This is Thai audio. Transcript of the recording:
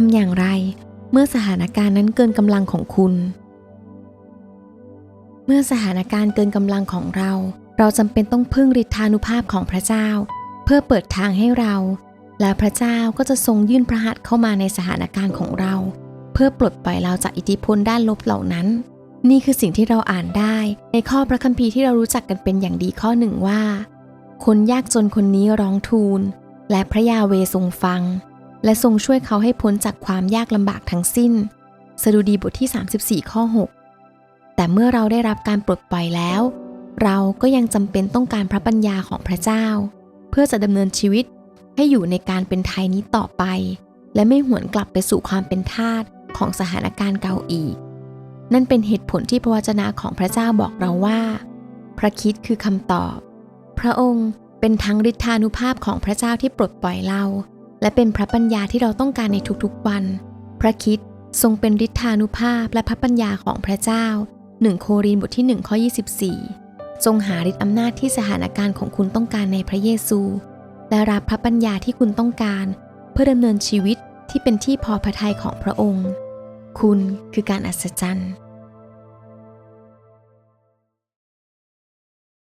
ทำอย่างไร เมื่อสถานการณ์นั้นเกินกำลังของคุณ เมื่อสถานการณ์เกินกำลังของเรา เราจำเป็นต้องพึ่งฤทธานุภาพของพระเจ้า เพื่อเปิดทางให้เรา และพระเจ้าก็จะทรงยื่นพระหัตถ์เข้ามาในสถานการณ์ของเรา เพื่อปลดปล่อยเราจากอิทธิพลด้านลบเหล่านั้น นี่คือสิ่งที่เราอ่านได้ในข้อพระคัมภีร์ที่เรารู้จักกันเป็นอย่างดีข้อหนึ่งว่า คนยากจนคนนี้ร้องทูล และพระยาเวทรงฟัง และทรงช่วยเขาให้พ้นจากความยากลำบากทั้งสิ้น สดุดีบทที่ 34 ข้อ 6 แต่เมื่อเราได้รับการปลดปล่อยแล้ว เราก็ยังจำเป็นต้องการพระปัญญาของพระเจ้า เพื่อจะดำเนินชีวิตให้อยู่ในการเป็นไทยนี้ต่อไป และไม่หวนกลับไปสู่ความเป็นทาสของสถานการณ์เก่าอีก นั่นเป็นเหตุผลที่พระวจนะของพระเจ้าบอกเราว่า พระคิดคือคำตอบ พระองค์เป็นทั้งฤทธานุภาพของพระเจ้าที่ปลดปล่อยเรา และเป็นพระปัญญาที่เราต้องการในทุกๆวัน พระคิดทรงเป็นฤทธานุภาพและพระปัญญาของพระเจ้า 1 โครินธ์บทที่1ข้อ24 จงหาฤทธิอำนาจที่สถานการณ์ของคุณต้องการในพระเยซู และรับพระปัญญาที่คุณต้องการ เพื่อดำเนินชีวิตที่เป็นที่พอพระทัยของพระองค์ คุณคือการอัศจรรย์